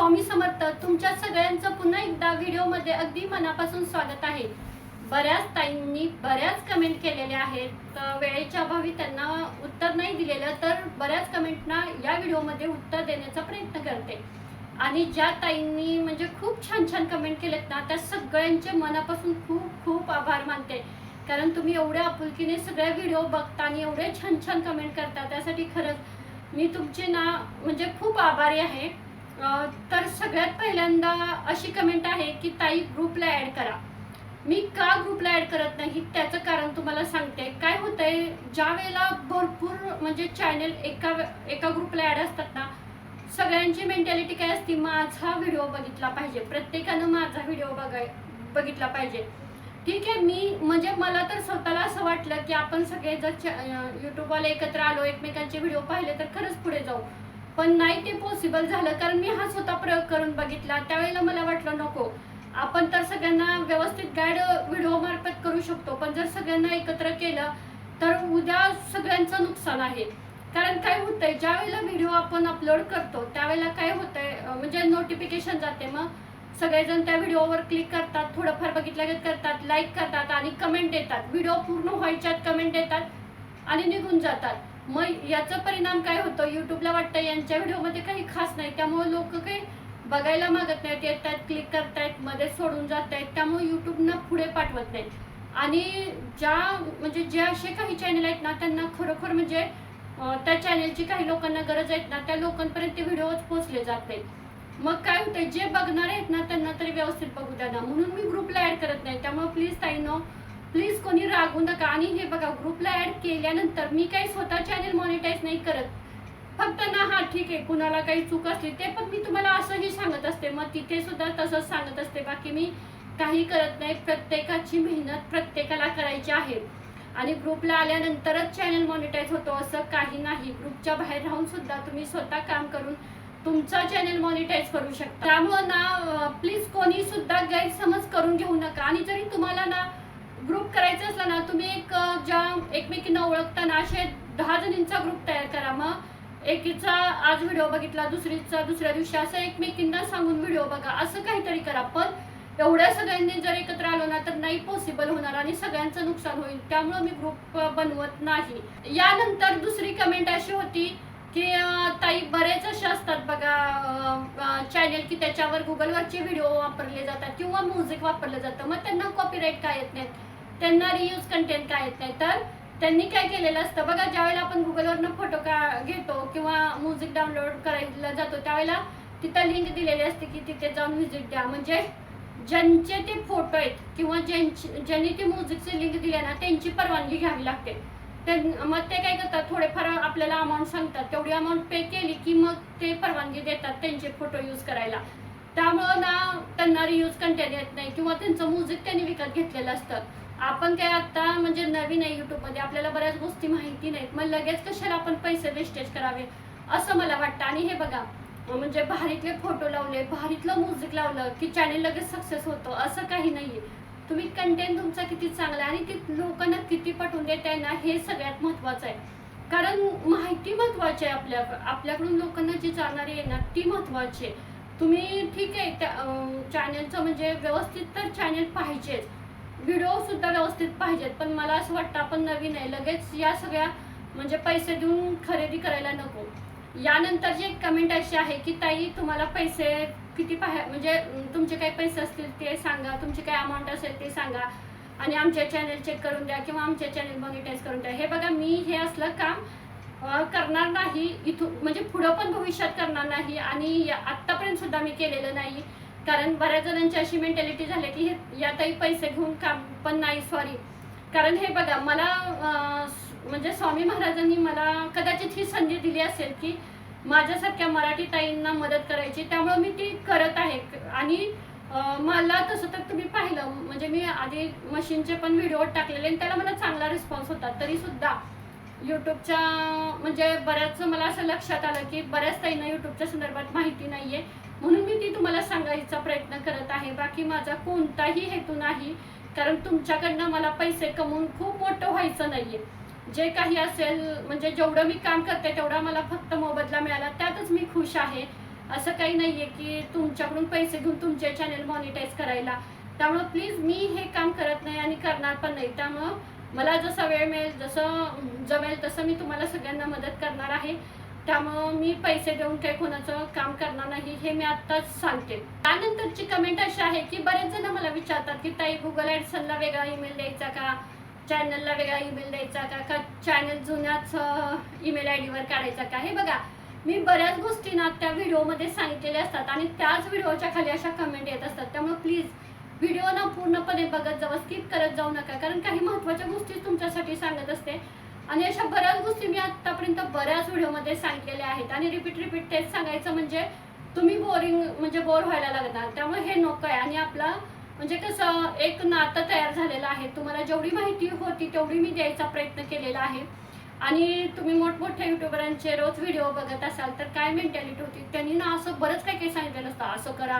स्वामी समर्थ तुमच्या सगळ्यांचं पुन्हा एकदा व्हिडिओमध्ये अगदी मनापासून स्वागत आहे. बऱ्याच ताईंनी बऱ्याच कमेंट केलेल्या आहेत. तर वेळेच्या अभावी त्यांना उत्तर नाही दिलेलं तर बऱ्याच कमेंटना या व्हिडिओमध्ये उत्तर देण्याचा प्रयत्न करते. आणि ज्या ताईंनी म्हणजे खूप छान छान कमेंट केलेत ना त्या सगळ्यांचे मनापासून खूप खूप आभार मानते. कारण तुम्ही एवढ्या आपुलकीने सगळ्या व्हिडिओ बघता आणि एवढे छान छान कमेंट करता त्यासाठी खरंच मी तुमचे ना म्हणजे खूप आभारी आहे. तर सगळ्यात पहिल्यांदा अशी कमेंट आहे की ताई ग्रुपला ॲड करा. मी का ग्रुपला ॲड करत नाही त्याचं कारण तुम्हाला सांगते. काय होतंय ज्या वेळेला भरपूर म्हणजे चॅनल एका एका ग्रुपला ॲड असतात ना सगळ्यांची मेंटॅलिटी काय असते माझा व्हिडिओ बघितला पाहिजे. प्रत्येकानं माझा व्हिडिओ बघाय बघितला पाहिजे. ठीक आहे मी म्हणजे मला तर स्वतःला असं वाटलं की आपण सगळे जर युट्यूबवाले एकत्र आलो एकमेकांचे व्हिडिओ पाहिले तर खरंच पुढे जाऊ. पण नाही ते पॉसिबल झालं कारण मी हा स्वतः प्रयोग करून बघितला. त्यावेळेला मला वाटलं नको आपण तर सगळ्यांना व्यवस्थित गाईड व्हिडिओ मार्फत करू शकतो पण जर सगळ्यांना एकत्र केलं तर उद्या सगळ्यांचं नुकसान आहे. कारण काय होतंय ज्या वेळेला व्हिडिओ आपण अपलोड करतो त्यावेळेला काय होतंय म्हणजे नोटिफिकेशन जाते मग. सगळेजण त्या व्हिडिओवर क्लिक करतात थोडंफार बघितल्यागत करतात लाईक करतात आणि कमेंट देतात व्हिडिओ पूर्ण व्हायच्यात कमेंट देतात आणि निघून जातात. मग याचा परिणाम काय होतो? युट्यूबला वाटतं यांच्या व्हिडिओमध्ये काही खास नाही. त्यामुळे लोक काही बघायला मागत नाहीत. येतात क्लिक करतायत मध्ये सोडून जात आहेत त्यामुळे युट्यूबनं पुढे पाठवत नाहीत. आणि ज्या म्हणजे जे असे काही चॅनल आहेत ना त्यांना खरोखर म्हणजे त्या चॅनलची काही लोकांना गरज आहेत ना त्या लोकांपर्यंत ते व्हिडिओच पोहोचले जात नाहीत. मग काय होतंय? जे बघणार आहेत ना त्यांना तरी व्यवस्थित बघू द्या ना. म्हणून मी ग्रुपला ॲड करत नाही. त्यामुळे प्लीज ताई नो प्लीज कोणी रागू नका. आणि हे बघा ग्रुपला ऍड केल्यानंतर मी काही स्वतः चॅनल मॉनिटाईज नाही करत. फक्त ना हा ठीक आहे कुणाला काही चूक असली ते पण मी तुम्हाला असंही सांगत असते. मग तिथे सुद्धा तसंच सांगत असते. बाकी मी काही करत नाही. प्रत्येकाची मेहनत प्रत्येकाला करायची आहे. आणि ग्रुपला आल्यानंतरच चॅनल मॉनिटाईज होतो असं काही नाही. ग्रुपच्या बाहेर राहून सुद्धा तुम्ही स्वतः काम करून तुमचा चॅनल मॉनिटाईज करू शकता. त्यामुळं ना प्लीज कोणी सुद्धा गैरसमज करून घेऊ नका. आणि जरी तुम्हाला ना ग्रुप करायचा असला ना तुम्ही एक ज्या एकमेकींना ओळखताना असे दहा जणींचा ग्रुप तयार करा मग. एकीचा आज व्हिडिओ बघितला दुसरीचा दुसऱ्या दिवशी असं एकमेकींना सांगून व्हिडिओ बघा. असं काहीतरी करा. पण एवढ्या सगळ्यांनी जर एकत्र आलो ना तर नाही पॉसिबल होणार आणि सगळ्यांचं नुकसान होईल. त्यामुळं मी ग्रुप बनवत नाही. यानंतर दुसरी कमेंट अशी होती की ताई बरेच असे असतात बघा चॅनेल की त्याच्यावर गुगलवरचे व्हिडिओ वापरले जातात किंवा म्युझिक वापरलं जातं. मग त्यांना कॉपीराईट काय येत नाहीत? त्यांना रियूज कंटेंट काय येत नाही तर त्यांनी काय केलेलं असतं? बघा ज्यावेळेला आपण गुगलवरनं फोटो का घेतो किंवा म्युझिक डाउनलोड करायला जातो त्यावेळेला तिथं लिंक दिलेली असते की तिथे जाऊन व्हिजिट द्या. म्हणजे ज्यांचे ते फोटो आहेत किंवा ज्यांची ज्यांनी ते म्युझिकचे लिंक दिले ना त्यांची परवानगी घ्यावी लागते. मग ते काय करतात? थोडेफार आपल्याला अमाऊंट सांगतात. तेवढी अमाऊंट पे केली की मग ते परवानगी देतात त्यांचे फोटो यूज करायला. त्यामुळं ना त्यांना रियूज कंटेंट येत नाही किंवा त्यांचं म्युझिक त्यांनी विकत घेतलेलं असतं. आपण काय आता म्हणजे नवीन आहे युट्यूबमध्ये आपल्याला बऱ्याच गोष्टी माहिती नाहीत. मग लगेच कशाला आपण पैसे वेस्टेज करावे? असं मला वाटतं. आणि हे बघा म्हणजे भारीतले फोटो लावले भारीतलं म्युझिक लावलं की चॅनेल लगेच सक्सेस होतं. असं काही नाहीये. तुम्ही कंटेंट तुमचा किती चांगला आहे आणि ती लोकांना किती पटवून देताय ना हे सगळ्यात महत्वाचं आहे. कारण माहिती महत्वाची आहे आपल्या आपल्याकडून लोकांना जी जाणारी आहे ना ती महत्वाची आहे. तुम्ही ठीक आहे त्या चॅनलचं म्हणजे व्यवस्थित तर चॅनल पाहिजेच. व्हिडिओ सुद्धा व्यवस्थित पाहिजेत पण मला असं वाटतं आपण नवीन आहे. लगेच या सगळ्या म्हणजे पैसे देऊन खरेदी करायला नको. यानंतर जी एक कमेंट अशी आहे की ताई तुम्हाला पैसे किती पाह म्हणजे तुमचे काही पैसे असतील ते सांगा तुमची काय अमाऊंट असेल ते सांगा आणि आमच्या चॅनल चेक करून द्या किंवा आमच्या चॅनल मॉनिटाईज करून द्या. हे बघा मी हे असलं काम करणार नाही इथून म्हणजे पुढं पण भविष्यात करणार नाही आणि आत्तापर्यंत सुद्धा मी केलेलं नाही. कारण बऱ्याच जणांची अशी मेंटॅलिटी झाली की हे यातही पैसे घेऊन काम पण नाही सॉरी कारण हे बघा मला म्हणजे स्वामी महाराजांनी मला कदाचित ही संधी दिली असेल की माझ्यासारख्या मराठी ताईंना मदत करायची. त्यामुळे मी ती करत आहे. आणि मला तसं तर तुम्ही पाहिलं म्हणजे मी आधी मशीनचे पण व्हिडिओ टाकलेले आणि त्याला मला चांगला रिस्पॉन्स होता. तरीसुद्धा यूट्यूबच्या म्हणजे बऱ्याच मला असं लक्षात आलं की बऱ्याच ताईंना यूट्यूबच्या संदर्भात माहिती नाही आहे म्हणून मी ती तुम्हाला सांगायचा प्रयत्न करत आहे. बाकी माझा कोणताही हेतू नाही. कारण तुमच्याकडनं मला पैसे कमवून खूप मोठं व्हायचं नाहीये. जे काही असेल म्हणजे जेवढं मी काम करते तेवढा मला फक्त मोबदला मिळाला त्यातच मी खुश आहे. असं काही नाहीये की तुमच्याकडून पैसे घेऊन तुमचे चॅनल मॉनिटाईज करायला. त्यामुळं प्लीज मी हे काम करत नाही आणि करणार पण नाही. त्यामुळं मला जसा वेळ मिळेल जसं जमेल तसं मी तुम्हाला सगळ्यांना मदत करणार आहे. त्यामुळं मी पैसे देऊन काही कोणाचं काम करणार नाही हे मी आत्ताच सांगते. त्यानंतरची कमेंट अशी आहे की बरेच जण मला विचारतात की ताई गुगल ॲडसनला वेगळा ईमेल द्यायचा का? चॅनलला वेगळा ईमेल द्यायचा का? का चॅनल जुन्याच ईमेल आय डीवर काढायचा का? हे बघा मी बऱ्याच गोष्टींना त्या व्हिडिओमध्ये सांगितलेल्या असतात आणि त्याच व्हिडिओच्या खाली अशा कमेंट येत असतात. त्यामुळे प्लीज व्हिडिओ ना पूर्णपणे बघत जावं स्किप करत जाऊ नका. कारण काही महत्त्वाच्या गोष्टी तुमच्यासाठी सांगत असते. आणि अशा बऱ्याच गोष्टी मी आतापर्यंत बऱ्याच व्हिडिओमध्ये सांगितलेल्या आहेत. आणि रिपीट रिपीट तेच सांगायचं म्हणजे तुम्ही बोरिंग म्हणजे बोर व्हायला लागणार. त्यामुळे हे नको आहे. आणि आपला म्हणजे कसं एक नातं तयार झालेलं आहे. तुम्हाला जेवढी माहिती होती तेवढी मी द्यायचा प्रयत्न केलेला आहे. आणि तुम्ही मोठमोठ्या युट्यूबरांचे रोज व्हिडिओ बघत असाल तर काय मेंटॅलिटी होती? त्यांनी ना असं बरंच काही काही सांगितलेलं असतं. असं करा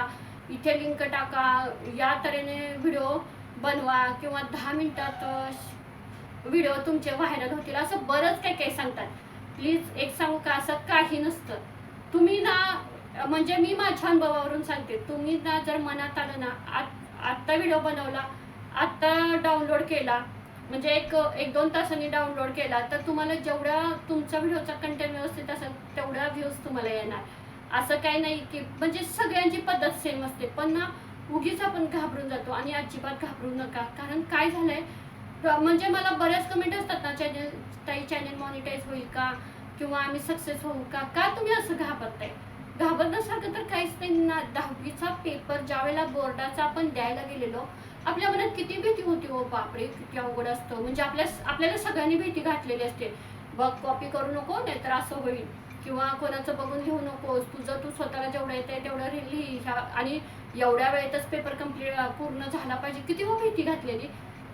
इथे लिंक टाका या तऱ्हेने व्हिडिओ बनवा किंवा दहा मिनटात व्हिडिओ तुमचे व्हायरल होतील असं बरंच काही काही सांगतात. प्लीज एक सांगू का? असं काही नसतं. तुम्ही ना म्हणजे मी माझ्या अनुभवावरून सांगते. तुम्ही ना जर मनात आलं ना आत्ता व्हिडिओ बनवला आत्ता डाउनलोड केला म्हणजे एक एक दोन तासांनी डाउनलोड केला तर तुम्हाला जेवढा तुमचा व्हिडिओचा कंटेंट व्यवस्थित असेल तेवढा व्ह्यूज तुम्हाला येणार. असं काही नाही की म्हणजे सगळ्यांची पद्धत सेम असते. पण ना उगीच आपण घाबरून जातो आणि अजिबात घाबरू नका. कारण काय झालंय? म्हणजे मला बऱ्याच कमेंट असतात ना चॅनल ताई चॅनल मॉनिटाईज होईल का? किंवा आम्ही सक्सेस होऊ का? का तुम्ही असं घाबरताय? घाबरण्यासारखं तर काहीच नाही ना. दहावीचा पेपर ज्या वेळेला बोर्डाचा आपण द्यायला गेलेलो आपल्या मनात किती भीती होती हो बापरे किती अवघड असतं. म्हणजे आपल्या आपल्याला सगळ्यांनी भीती घातलेली असते. बघ कॉपी करू नको नाहीतर असं होईल. किंवा कोणाचं बघून लिहू नकोस. तुझं तू स्वतःला जेवढं येतंय तेवढं लिही. ह्या- आणि एवढ्या वेळेतच पेपर कंप्लीट पूर्ण झाला पाहिजे. किती हो भीती घातलेली.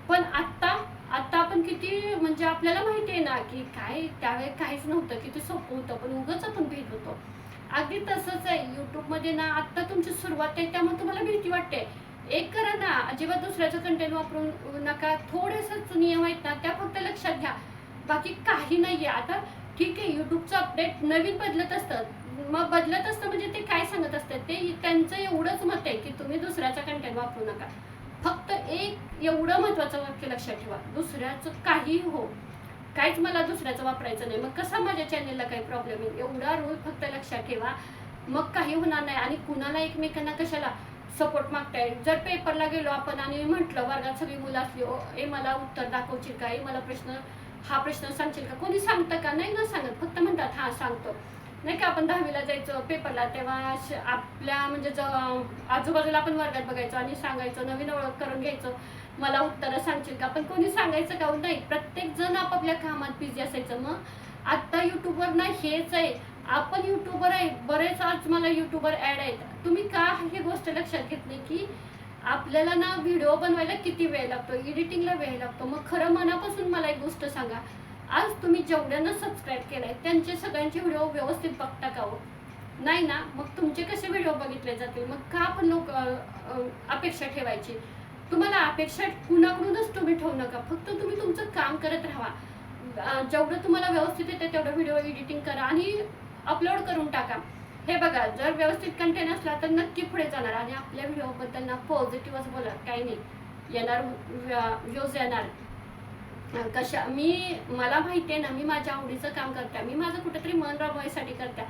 पण आत्ता आत्ता आपण किती म्हणजे आपल्याला माहिती आहे ना की काय त्यावेळेस काहीच नव्हतं किती सोपं होतं पण उगाच आपण भेट होतो. अगदी तसंच आहे यूट्यूबमध्ये ना आत्ता तुमची सुरुवात आहे त्यामुळे तुम्हाला भीती वाटते. एक करा ना अजिबात दुसऱ्याचं कंटेंट वापरून नका थोडेसंच नियम आहेत ना त्या फक्त लक्षात घ्या. बाकी काही नाही आहे आता ठीक आहे यूट्यूबचं अपडेट नवीन बदलत असतं. मग बदलत असतं म्हणजे ते काय सांगत असतात ते त्यांचं एवढंच मत आहे की तुम्ही दुसऱ्याचा कंटेंट वापरू नका. फक्त एक एवढं महत्वाचं वाक्य लक्षात ठेवा. दुसऱ्याचं काही हो. काहीच मला दुसऱ्याचं वापरायचं नाही. मग कसा माझ्या चॅनेलला काही प्रॉब्लेम येईल? एवढा रूल फक्त लक्षात ठेवा. मग काही होणार नाही. आणि कुणाला एकमेकांना कशाला सपोर्ट मागताय? जर पेपरला गेलो आपण आणि म्हटलं वर्गात सगळी मुलं असली "ओ, ए मला उत्तर दाखवशील का? ए मला प्रश्न हा प्रश्न सांगशील का? कोणी सांगतं का? नाही ना सांगत. फक्त म्हणतात हा सांगतो. नाही का आपण दहावीला जायचं पेपरला तेव्हा आपल्या म्हणजे ज- आजूबाजूला आपण वर्गात बघायचो आणि सांगायचं नवीन ओळख करून घ्यायचं. मला उत्तरं सांगशील का? पण कोणी सांगायचं का? नाही प्रत्येक जण आपापल्या कामात बिझी असायचं. मग आता युट्यूबवर ना हेच आहे. आपण युट्यूबर आहे. बरेच आज मला युट्यूबर ऍड आहेत. तुम्ही का ही गोष्ट लक्षात घेत नाही की आपल्याला ना व्हिडिओ बनवायला किती वेळ लागतो? एडिटिंगला वेळ लागतो. मग खरं मनापासून मला एक गोष्ट सांगा. आज तुम्ही जेवढ्यांना सबस्क्राईब केलाय त्यांचे सगळ्यांचे व्हिडिओ व्यवस्थित बघता का हो? नाही ना? मग तुमचे कसे व्हिडिओ बघितले जातील? मग का आपण लोक अपेक्षा ठेवायची? तुम्हाला अपेक्षा कुणाकडूनच तुम्ही ठेवू नका. फक्त तुम्ही तुमचं काम करत राहा. जेवढं तुम्हाला व्यवस्थित येतं तेवढं व्हिडिओ एडिटिंग करा आणि अपलोड करून टाका. हे बघा जर व्यवस्थित कंटेंट असला तर नक्की पुढे जाणार आणि आपल्या व्हिडिओबद्दल ना पॉझिटिव्हच बोला. काही नाही. येणार व्ह्यूज येणार. कशा मी मला माहिती आहे ना मी माझ्या आवडीचं काम करते मी माझं कुठेतरी मन राबवायसाठी करते.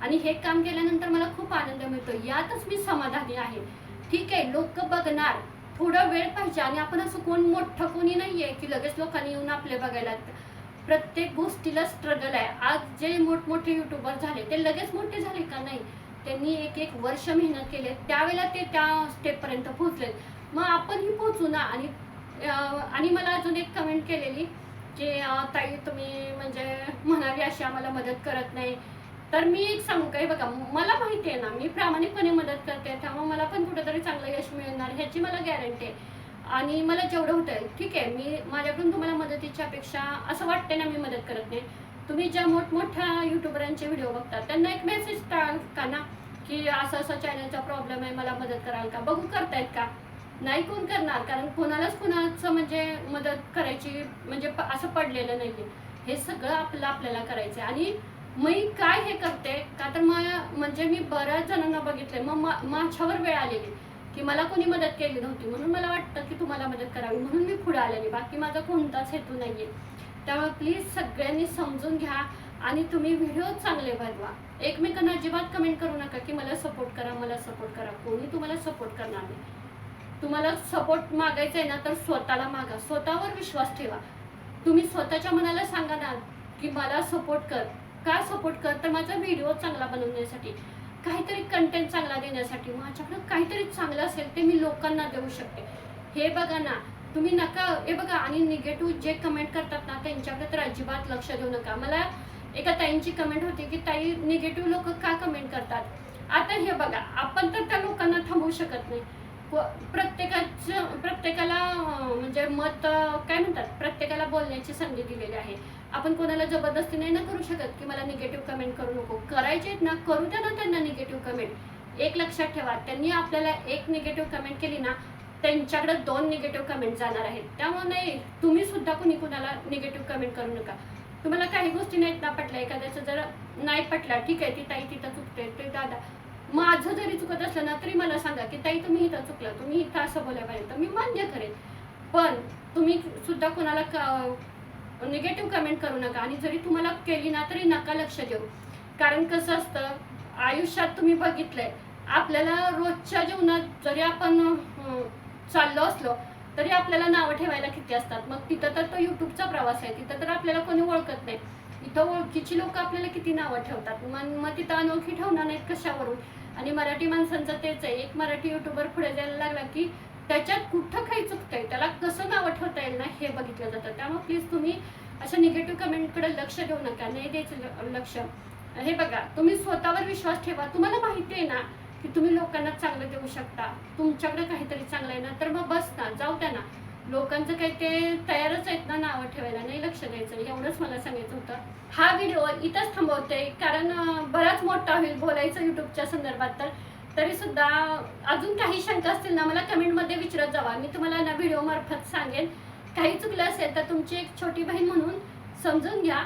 आणि हे काम केल्यानंतर मला खूप आनंद मिळतो. यातच मी समाधानी आहे. ठीक आहे लोक बघणार. थोडा वेळ पाहिजे आणि आपण असं कोण मोठं कोणी नाही आहे की लगेच लोकांनी येऊन आपले बघायला प्रत्येक गोष्टीला स्ट्रगल आहे. आज जे मोठमोठे युट्यूबर झाले ते लगेच मोठे झाले का नाही? त्यांनी एक एक वर्ष मेहनत केली. त्यावेळेला ते त्या स्टेपपर्यंत पोहोचले मग आपणही पोहोचू ना आणि आणि मला अजून एक कमेंट केलेली की ताई तुम्ही म्हणजे म्हणावी अशी आम्हाला मदत करत नाही. तर मी एक सांगू काय बघा मला माहिती आहे ना मी प्रामाणिकपणे मदत करते त्यामुळे मला पण कुठेतरी चांगलं यश मिळणार ह्याची मला गॅरंटी आहे. आणि मला जेवढं होतं ठीक आहे मी माझ्याकडून तुम्हाला मदतीची अपेक्षा असं वाटते ना मी मदत करत नाही. तुम्ही ज्या मोठमोठ्या युट्यूबरांचे व्हिडिओ बघता त्यांना एक मेसेज का ना की असं असं चॅनलचा प्रॉब्लेम आहे मला मदत कराल का? बघू करतायत का? नाही कोण करणार? कारण कोणालाच कोणाचं म्हणजे मदत करायची म्हणजे प- असं पडलेलं नाही हे सगळं आपलं आपल्याला करायचं आहे आणि मी काय हे करते? का तर मग म्हणजे मी बऱ्याच जणांना बघितलंय. मग माझ्यावर वेळ आलेली की मला कोणी मदत केली नव्हती. म्हणून मला वाटतं की तुम्हाला मदत करावी. म्हणून मी पुढे आलेली. बाकी माझा कोणताच हेतू नाहीये. त्यामुळे प्लीज सगळ्यांनी समजून घ्या आणि तुम्ही व्हिडिओ चांगले बनवा. एकमेकांना अजिबात कमेंट करू नका की मला सपोर्ट करा मला सपोर्ट करा. कोणी तुम्हाला सपोर्ट करणार नाही. तुम्हाला सपोर्ट मागायचा आहे ना तर स्वतःला मागा. स्वतःवर विश्वास ठेवा. तुम्ही स्वतःच्या मनाला सांगा ना की मला सपोर्ट कर. का सपोर्ट कर? तर माझा व्हिडिओ चांगला बनवण्यासाठी काहीतरी कंटेंट चांगला देण्यासाठी माझ्याकडे काहीतरी चांगलं असेल ते मी लोकांना देऊ शकते. हे बघा ना तुम्ही नका हे बघा आणि निगेटिव्ह जे कमेंट करतात ना त्यांच्याकडे तर अजिबात लक्ष देऊ नका. मला एका ताईंची कमेंट होती की ताई निगेटिव्ह लोक का कमेंट करतात? आता हे बघा आपण तर त्या लोकांना थांबवू शकत नाही. प्रत्येकाचं प्रत्येकाला म्हणजे मत काय म्हणतात? प्रत्येकाला बोलण्याची संधी दिलेली आहे. आपण कोणाला जबरदस्ती नाही ना करू शकत की मला निगेटिव्ह कमेंट करू नको. करायचे आहेत ना करू द्या ना त्यांना निगेटिव्ह कमेंट एक लक्षात ठेवा त्यांनी आपल्याला एक निगेटिव्ह कमेंट केली ना त्यांच्याकडे दोन निगेटिव्ह कमेंट जाणार आहेत. त्यामुळे नाही तुम्ही सुद्धा कुणी कुणाला निगेटिव्ह कमेंट करू नका. तुम्हाला काही गोष्टी नाहीत ना पटल्या एखाद्याचं जर नाही पटला ठीक आहे ती ताई तिथं चुकते ते दादा. माझं जरी चुकत असलं ना तरी मला सांगा की तुम्ही इथं चुकला तुम्ही इथं असं बोलायला पाहिजे तर मी मान्य करेन. पण तुम्ही सुद्धा कोणाला निगेटिव्ह कमेंट करू नका आणि जरी तुम्हाला केली ना तरी नका लक्ष देऊ. कारण कसं असतं आयुष्यात तुम्ही बघितलंय आपल्याला रोजच्या जीवनात जरी आपण चाललो असलो तरी आपल्याला नावं ठेवायला किती असतात? मग तिथं तर तो युट्यूबचा प्रवास आहे तिथं तर आपल्याला कोणी ओळखत नाही. इथं ओळखीची लोक आपल्याला किती नावं ठेवतात? मग मग तिथं अनोळखी ठेवणार नाहीत कशावरून? आणि मराठी माणसांचं तेच आहे. एक मराठी युट्यूबर पुढे जायला लागला की त्याच्यात कुठं काही चुकतंय त्याला कसं नावं ठेवता येईल ना हे बघितलं जातं. त्यामुळे प्लीज तुम्ही अशा निगेटिव्ह कमेंटकडे लक्ष देऊ नका नाही द्यायचं ल- लक्ष. हे बघा तुम्ही स्वतःवर विश्वास ठेवा. तुम्हाला माहिती आहे ना की तुम्ही लोकांना चांगलं देऊ शकता. तुमच्याकडे काहीतरी चांगलं आहे ना तर मग बस ना जाऊ द्या ना. लोकांचं काही ते तयारच आहेत ना नावं ठेवायला नाही लक्ष द्यायचं एवढंच मला सांगायचं होतं. हा व्हिडिओ इथंच थांबवते कारण बराच मोठा होईल बोलायचं युट्यूबच्या संदर्भात तर. तरी सुद्धा अजून काही शंका असतील ना मला कमेंटमध्ये विचारत जावा. मी तुम्हाला ना व्हिडिओ मार्फत सांगेन. काही चुकलं असेल तर तुमची एक छोटी बहीण म्हणून समजून घ्या.